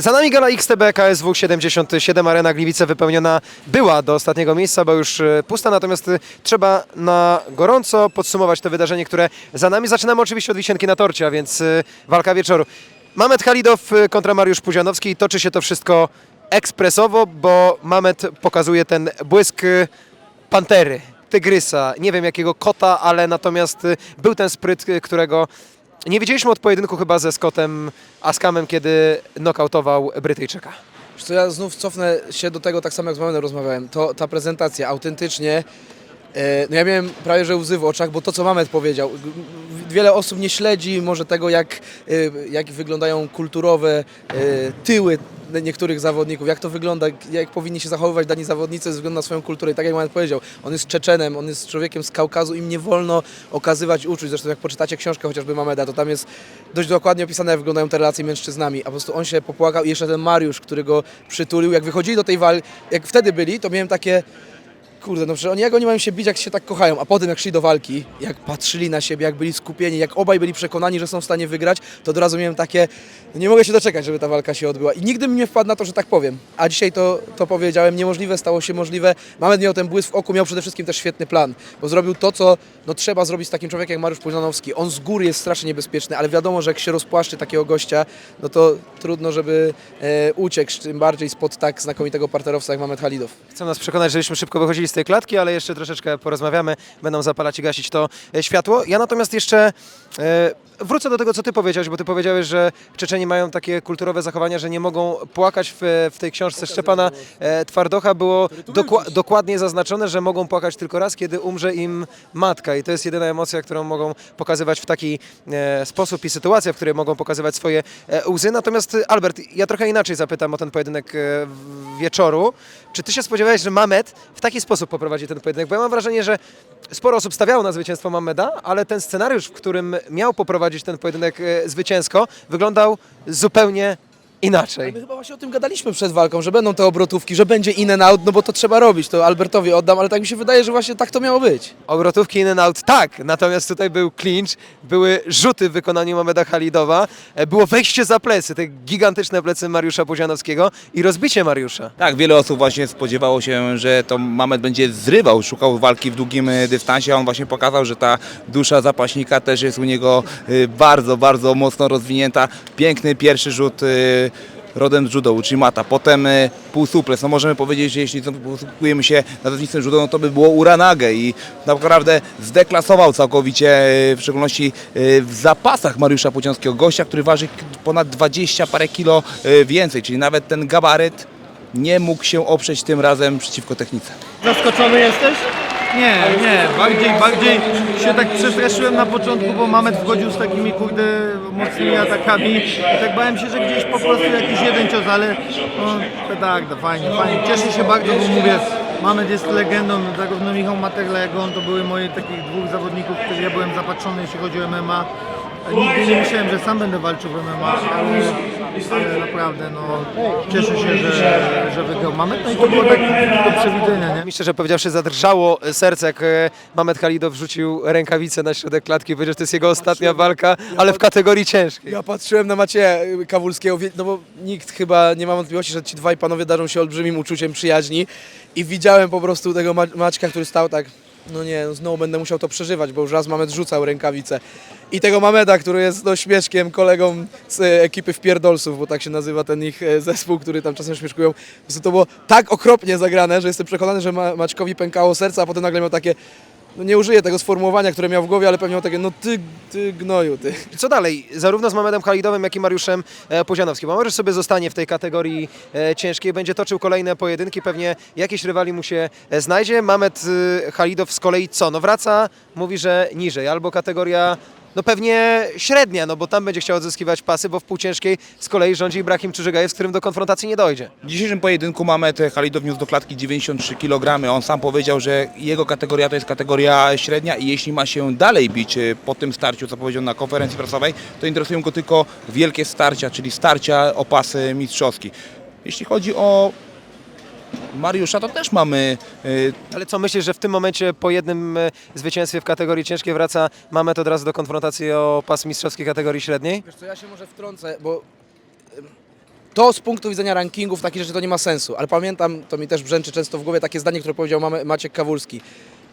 Za nami gala XTB KSW 77 Arena Gliwice wypełniona była do ostatniego miejsca, bo już e, pusta, natomiast e, trzeba na gorąco podsumować to wydarzenie, które za nami. Zaczynamy oczywiście od wisienki na torcie, a więc e, walka wieczoru. Mamet Halidow kontra Mariusz Puzianowski. Toczy się to wszystko ekspresowo, bo Mamet pokazuje ten błysk pantery, tygrysa, nie wiem jakiego kota, ale natomiast był ten spryt, którego nie widzieliśmy od pojedynku chyba ze Scottem Askamem, kiedy nokautował Brytyjczyka. Wiesz co, ja znów cofnę się do tego, tak samo jak z Mamenem rozmawiałem. To, ta prezentacja autentycznie, no ja miałem prawie że łzy w oczach, bo to co Mamet powiedział, wiele osób nie śledzi może tego, jak, e, jak wyglądają kulturowe e, tyły niektórych zawodników, jak to wygląda, jak powinni się zachowywać dani zawodnicy ze względu na swoją kulturę. I tak jak Mamet powiedział, on jest Czeczenem, on jest człowiekiem z Kaukazu, im nie wolno okazywać uczuć. Zresztą jak poczytacie książkę chociażby Mameda, to tam jest dość dokładnie opisane, jak wyglądają te relacje mężczyznami, a po prostu on się popłakał i jeszcze ten Mariusz, który go przytulił, jak wychodzili do tej walki, jak wtedy byli, to miałem takie, kurde, no przecież oni, jak oni mają się bić, jak się tak kochają, a potem jak szli do walki, jak patrzyli na siebie, jak byli skupieni, jak obaj byli przekonani, że są w stanie wygrać, to od razu miałem takie, nie mogę się doczekać, żeby ta walka się odbyła. I nigdy mi nie wpadł na to, że tak powiem, a dzisiaj to, to powiedziałem, niemożliwe stało się możliwe, Mamet miał ten błysk w oku, miał przede wszystkim też świetny plan, bo zrobił to, co no, trzeba zrobić z takim człowiekiem jak Mariusz Puzianowski, on z góry jest strasznie niebezpieczny, ale wiadomo, że jak się rozpłaszczy takiego gościa, no to trudno, żeby e, uciekł, tym bardziej spod tak znakomitego parterowca jak Mamet Halidow. Chcą nas przekonać, żebyśmy szybko wychodzili z tej klatki, ale jeszcze troszeczkę porozmawiamy, będą zapalać i gasić to e, światło. Ja natomiast jeszcze e, wrócę do tego, co ty powiedziałeś, bo ty powiedziałeś, że Czeczeni mają takie kulturowe zachowania, że nie mogą płakać w, w tej książce Szczepana e, Twardocha. Było dokła- dokładnie zaznaczone, że mogą płakać tylko raz, kiedy umrze im matka i to jest jedyna emocja, którą mogą pokazywać w taki sposób i sytuacja, w której mogą pokazywać swoje łzy. Natomiast Albert, ja trochę inaczej zapytam o ten pojedynek wieczoru. Czy ty się spodziewałeś, że Mamet w taki sposób poprowadzi ten pojedynek? Bo ja mam wrażenie, że sporo osób stawiało na zwycięstwo Mameda, ale ten scenariusz, w którym miał poprowadzić ten pojedynek e, zwycięsko, wyglądał zupełnie inaczej. My chyba właśnie o tym gadaliśmy przed walką, że będą te obrotówki, że będzie in and out, no bo to trzeba robić, to Albertowi oddam, ale tak mi się wydaje, że właśnie tak to miało być. Obrotówki in and out, tak, natomiast tutaj był clinch, były rzuty w wykonaniu Mameda Halidowa, e, było wejście za plecy, te gigantyczne plecy Mariusza Puzianowskiego i rozbicie Mariusza. Tak, wiele osób właśnie spodziewało się, że to Mamet będzie zrywał, szukał walki w długim e, dystansie, a on właśnie pokazał, że ta dusza zapaśnika też jest u niego e, bardzo, bardzo mocno rozwinięta. Piękny pierwszy rzut rodem z judo, Uchimata, potem e, półsuples. No możemy powiedzieć, że jeśli posługujemy się nazwiskiem judo, no to by było Uranage i naprawdę zdeklasował całkowicie, e, w szczególności e, w zapasach Mariusza Puciąskiego, gościa, który waży ponad 20 parę kilo więcej, czyli nawet ten gabaryt nie mógł się oprzeć tym razem przeciwko technice. Zaskoczony jesteś? Nie, nie, bardziej, bardziej się tak przestraszyłem na początku, bo Mamet wchodził z takimi kurde mocnymi atakami i tak bałem się, że gdzieś po prostu jakiś jeden cios, ale no, tak, no, fajnie, fajnie. Cieszę się bardzo, bo mówię, Mamet jest legendą, no, zarówno Michał Materla jak on to były moje takich dwóch zawodników, których ja byłem zapatrzony jeśli chodzi o MMA. Nigdy nie myślałem, że sam będę walczył w MMA, ale, ale naprawdę no, cieszę się, że, że wygrał Mamet, no i to było tak do przewidzenia, nie? Mi szczerze powiedziawszy zadrżało serce, jak e, Mamet Halidow wrzucił rękawicę na środek klatki, powiedział, że to jest jego ostatnia walka, ale w kategorii ciężkiej. Ja patrzyłem na Macieja Kawulskiego, wie- no bo nikt chyba nie ma wątpliwości, że ci dwaj panowie darzą się olbrzymim uczuciem przyjaźni i widziałem po prostu tego Ma- Maćka, który stał tak, no nie, no znowu będę musiał to przeżywać, bo już raz Mamet rzucał rękawicę. I tego Mameda, który jest no, śmieszkiem, kolegą z e, ekipy Wpierdolców, bo tak się nazywa ten ich e, zespół, który tam czasem śmieszkują. Po to było tak okropnie zagrane, że jestem przekonany, że Ma- Maćkowi pękało serce, a potem nagle miał takie, no nie użyję tego sformułowania, które miał w głowie, ale pewnie miał takie, no ty, ty gnoju, ty. Co dalej? Zarówno z Mamedem Halidowym, jak i Mariuszem e, Puzianowskim. Bo Mariusz sobie zostanie w tej kategorii e, ciężkiej, będzie toczył kolejne pojedynki, pewnie jakiś rywali mu się e, znajdzie. Mamed e, Halidow z kolei co? No wraca, mówi, że niżej, albo kategoria no pewnie średnia, no bo tam będzie chciał odzyskiwać pasy, bo w półciężkiej z kolei rządzi Ibrahim Czyżygajew, z którym do konfrontacji nie dojdzie. W dzisiejszym pojedynku Mamet Halidow wniósł do klatki 93 kg. On sam powiedział, że jego kategoria to jest kategoria średnia i jeśli ma się dalej bić e, po tym starciu, co powiedział na konferencji prasowej, to interesują go tylko wielkie starcia, czyli starcia o pasy mistrzowski. Jeśli chodzi o Mariusza, to też mamy e, Ale co myślisz, że w tym momencie po jednym e, zwycięstwie w kategorii ciężkiej wraca Mamet od razu do konfrontacji o pas mistrzowskiej kategorii średniej? Wiesz co, ja się może wtrącę, bo To z punktu widzenia rankingów takich rzeczy to nie ma sensu, ale pamiętam, to mi też brzęczy często w głowie takie zdanie, które powiedział Maciek Kawulski.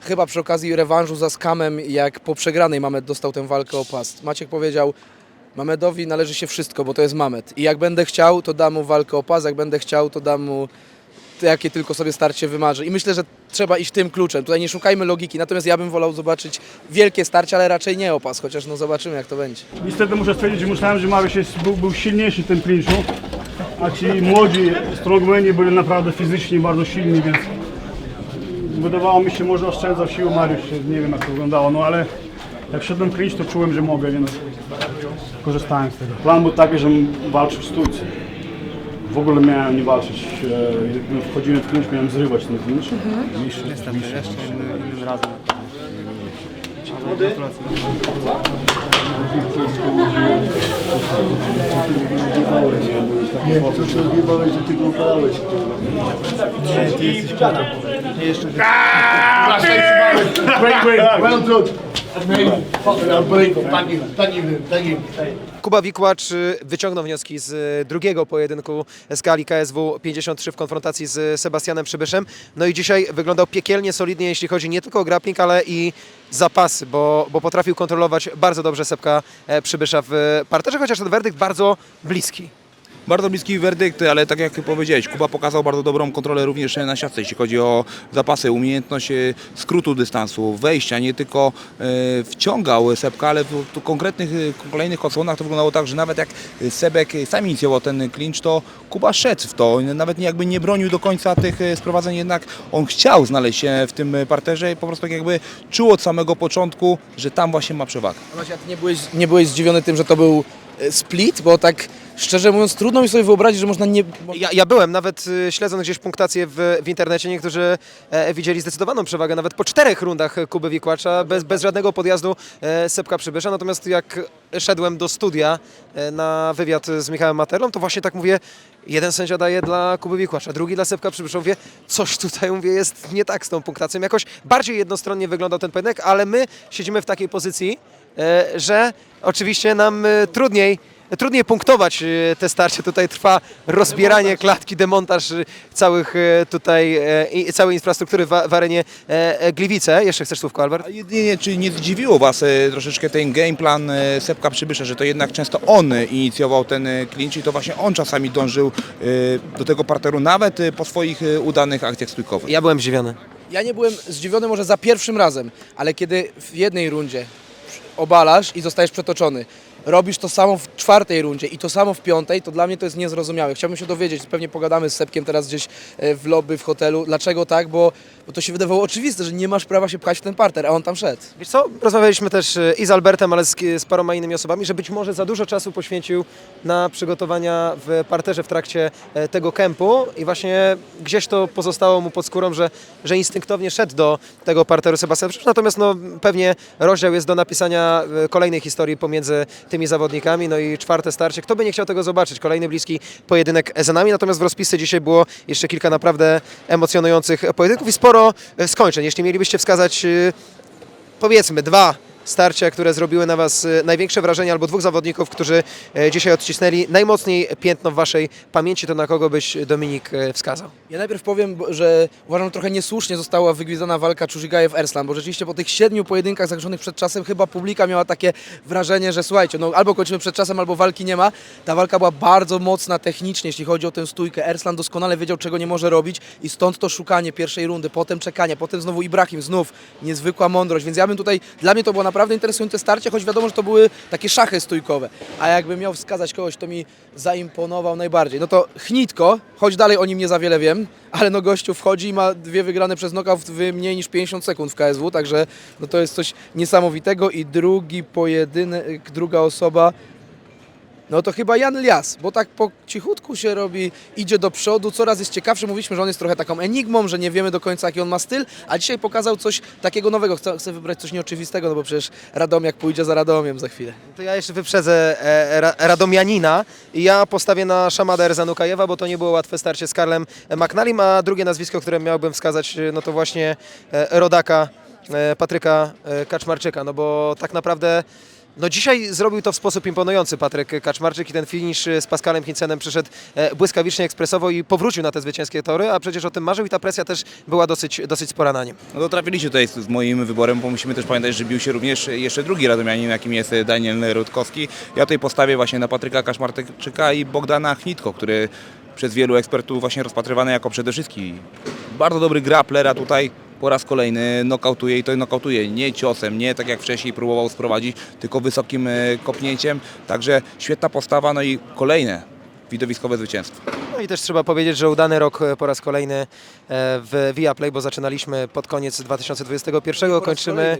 Chyba przy okazji rewanżu za skamem, jak po przegranej Mamet dostał tę walkę o pas. Maciek powiedział, Mamedowi należy się wszystko, bo to jest Mamet. I jak będę chciał, to dam mu walkę o pas, jak będę chciał, to dam mu jakie tylko sobie starcie wymarzy. I myślę, że trzeba iść tym kluczem. Tutaj nie szukajmy logiki, natomiast ja bym wolał zobaczyć wielkie starcie, ale raczej nie o pas, chociaż no zobaczymy jak to będzie. Niestety muszę stwierdzić, że myślałem, że Mariusz jest, był, był silniejszy w tym klinczu, a ci młodzi strongmeni byli naprawdę fizycznie bardzo silni, więc wydawało mi się, może oszczędzał sił Mariusz, nie wiem jak to wyglądało, no ale jak wszedłem w klincz, to czułem, że mogę, więc korzystałem z tego. Plan był taki, żebym walczył w stójce. W ogóle miałem nie walczyć, e, jak wchodziłem w klincz, miałem zrywać ten klincz. Niszczyć, niszczyć. Great, great. Well done. Unbelievable. Thank you. Thank you. Thank you. Kuba Wikłacz y, wyciągnął wnioski z y, drugiego pojedynku skali KSW 53 w konfrontacji z Sebastianem Przybyszem. No i dzisiaj wyglądał piekielnie solidnie, jeśli chodzi nie tylko o grappling, ale i zapasy, bo, bo potrafił kontrolować bardzo dobrze Sepka e, Przybysza w parterze, chociaż ten werdykt bardzo bliski. Bardzo bliski werdykt, ale tak jak powiedziałeś, Kuba pokazał bardzo dobrą kontrolę również na siatce, jeśli chodzi o zapasy, umiejętność e, skrótu dystansu, wejścia, nie tylko e, wciągał Sebka, ale w konkretnych, e, kolejnych odsłonach to wyglądało tak, że nawet jak Sebek sam inicjował ten clinch, to Kuba szedł w to, nawet jakby nie bronił do końca tych sprowadzeń, jednak on chciał znaleźć się w tym parterze i po prostu tak jakby czuł od samego początku, że tam właśnie ma przewagę. A ty nie byłeś, nie byłeś zdziwiony tym, że to był split, bo tak szczerze mówiąc trudno mi sobie wyobrazić, że można nie... Ja, ja byłem, nawet y, śledząc gdzieś punktację w, w internecie, niektórzy e, widzieli zdecydowaną przewagę, nawet po czterech rundach Kuby Wikłacza, bez, bez żadnego podjazdu e, Sepka Przybysza. Natomiast jak szedłem do studia e, na wywiad z Michałem Materlą, to właśnie tak mówię, jeden sędzia daje dla Kuby Wikłacza, drugi dla Sepka Przybysza. Mówię, coś tutaj mówię, jest nie tak z tą punktacją. Jakoś bardziej jednostronnie wyglądał ten pojedynek, ale my siedzimy w takiej pozycji, e, że oczywiście nam e, trudniej Trudniej punktować e, te starcie. Tutaj trwa rozbieranie klatki, demontaż e, całych e, tutaj, całej infrastruktury w, arenie Gliwice. Jeszcze chcesz słówko, Albert? A jedynie, czy nie zdziwiło Was troszeczkę ten game plan Sepka Przybysza, że to jednak często on inicjował ten clinch i to właśnie on czasami dążył do tego parteru, nawet po swoich udanych akcjach stójkowych. Ja byłem zdziwiony. Ja nie byłem zdziwiony może za pierwszym razem, ale kiedy w jednej rundzie obalasz i zostajesz przetoczony, robisz to samo w czwartej rundzie i to samo w piątej, to dla mnie to jest niezrozumiałe. Chciałbym się dowiedzieć, pewnie pogadamy z Sepkiem teraz gdzieś e, w lobby, w hotelu, dlaczego tak, bo, bo to się wydawało oczywiste, że nie masz prawa się pchać w ten parter, a on tam szedł. Wiesz co, rozmawialiśmy też e, i z Albertem, ale z, z paroma innymi osobami, że być może za dużo czasu poświęcił na przygotowania w parterze w trakcie e, tego kempu i właśnie gdzieś to pozostało mu pod skórą, że, że instynktownie szedł do tego parteru Sebastian. Natomiast no, pewnie rozdział jest do napisania e, kolejnej historii pomiędzy tymi zawodnikami, no i czwarte starcie. Kto by nie chciał tego zobaczyć? Kolejny bliski pojedynek za nami, natomiast w rozpisce dzisiaj było jeszcze kilka naprawdę emocjonujących pojedynków i sporo skończeń. Jeśli mielibyście wskazać e, powiedzmy dwa starcia, które zrobiły na Was e, największe wrażenie, albo dwóch zawodników, którzy e, dzisiaj odcisnęli najmocniej piętno w Waszej pamięci, to na kogo byś Dominik e, wskazał? Ja najpierw powiem, że uważam, że trochę niesłusznie została wygwizdana walka Czużygajew-Erslan, bo rzeczywiście po tych siedmiu pojedynkach zagrzeżonych przed czasem chyba publika miała takie wrażenie, że słuchajcie, no albo kończymy przed czasem, albo walki nie ma. Ta walka była bardzo mocna technicznie, jeśli chodzi o tę stójkę. Erslan doskonale wiedział, czego nie może robić i stąd to szukanie pierwszej rundy, potem czekanie, potem znowu Ibrahim, znów niezwykła mądrość, więc ja bym tutaj, dla mnie to było naprawdę interesujące starcie, choć wiadomo, że to były takie szachy stójkowe. A jakbym miał wskazać kogoś, kto mi zaimponował najbardziej, no to Chnitko, choć dalej o nim nie za wiele wiem, ale no gościu wchodzi i ma dwie wygrane przez knockout w mniej niż 50 sekund w KSW, także no to jest coś niesamowitego i drugi pojedynek, druga osoba, no to chyba Jan Lias, bo tak po cichutku się robi, idzie do przodu, coraz jest ciekawszy. Mówiliśmy, że on jest trochę taką enigmą, że nie wiemy do końca jaki on ma styl, a dzisiaj pokazał coś takiego nowego. Chcę, chcę wybrać coś nieoczywistego, no bo przecież Radomiak pójdzie za Radomiem za chwilę. To ja jeszcze wyprzedzę e, Ra- Radomianina i ja postawię na Szamader Zanukajewa, bo to nie było łatwe starcie z Karlem McNalim, a drugie nazwisko, które miałbym wskazać, e, no to właśnie e, rodaka e, Patryka e, Kaczmarczyka, no bo tak naprawdę No dzisiaj zrobił to w sposób imponujący Patryk Kaczmarczyk i ten finish z Pascalem Hincenem przyszedł e, błyskawicznie, ekspresowo i powrócił na te zwycięskie tory, a przecież o tym marzył i ta presja też była dosyć, dosyć spora na nim. No to trafiliście tutaj z, moim wyborem, bo musimy też pamiętać, że bił się również jeszcze drugi radomianin, jakim jest Daniel Rutkowski. Ja tutaj postawię właśnie na Patryka Kaszmarczyka i Bogdana Chnitko, który przez wielu ekspertów właśnie rozpatrywany jako przede wszystkim bardzo dobry grappler, a tutaj po raz kolejny nokautuje i to nokautuje nie ciosem, nie tak jak wcześniej próbował sprowadzić, tylko wysokim e, kopnięciem. Także świetna postawa, no i kolejne widowiskowe zwycięstwo. No i też trzeba powiedzieć, że udany rok e, po raz kolejny e, w Viaplay, bo zaczynaliśmy pod koniec 2021, kończymy...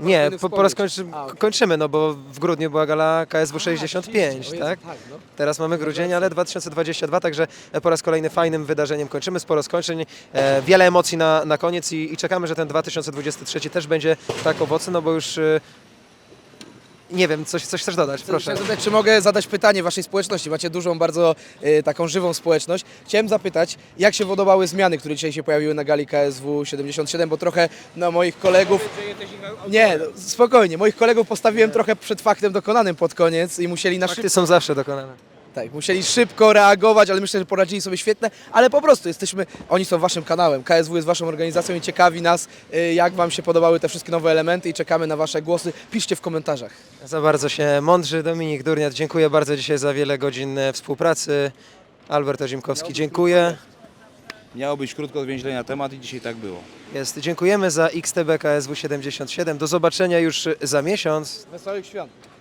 Nie, po, po raz kończy, kończymy, no bo w grudniu była gala KSW 65, tak? no. Teraz mamy grudzień, ale 2022, także po raz kolejny fajnym wydarzeniem kończymy, sporo skończeń, e, wiele emocji na, na koniec i, i czekamy, że ten 2023 też będzie tak owocny, no bo już e, nie wiem, coś, coś chcesz dodać, proszę. Chciałem zadać, czy mogę zadać pytanie waszej społeczności? Macie dużą, bardzo y, taką żywą społeczność. Chciałem zapytać, jak się podobały zmiany, które dzisiaj się pojawiły na gali KSW 77, bo trochę na moich kolegów... Nie, no, spokojnie. Moich kolegów postawiłem trochę przed faktem dokonanym pod koniec i musieli na szybko Fakty są zawsze dokonane. Tak, musieli szybko reagować, ale myślę, że poradzili sobie świetnie, ale po prostu jesteśmy, oni są waszym kanałem, KSW jest waszą organizacją i ciekawi nas, y, jak wam się podobały te wszystkie nowe elementy i czekamy na wasze głosy. Piszcie w komentarzach. Za bardzo się mądrzy. Dominik Durniat, dziękuję bardzo dzisiaj za wiele godzin e, współpracy. Albert Ozimkowski, dziękuję. Miało być krótko zwięźlenia temat i dzisiaj tak było. Jest. Dziękujemy za XTB KSW 77. Do zobaczenia już za miesiąc. Wesołych świąt.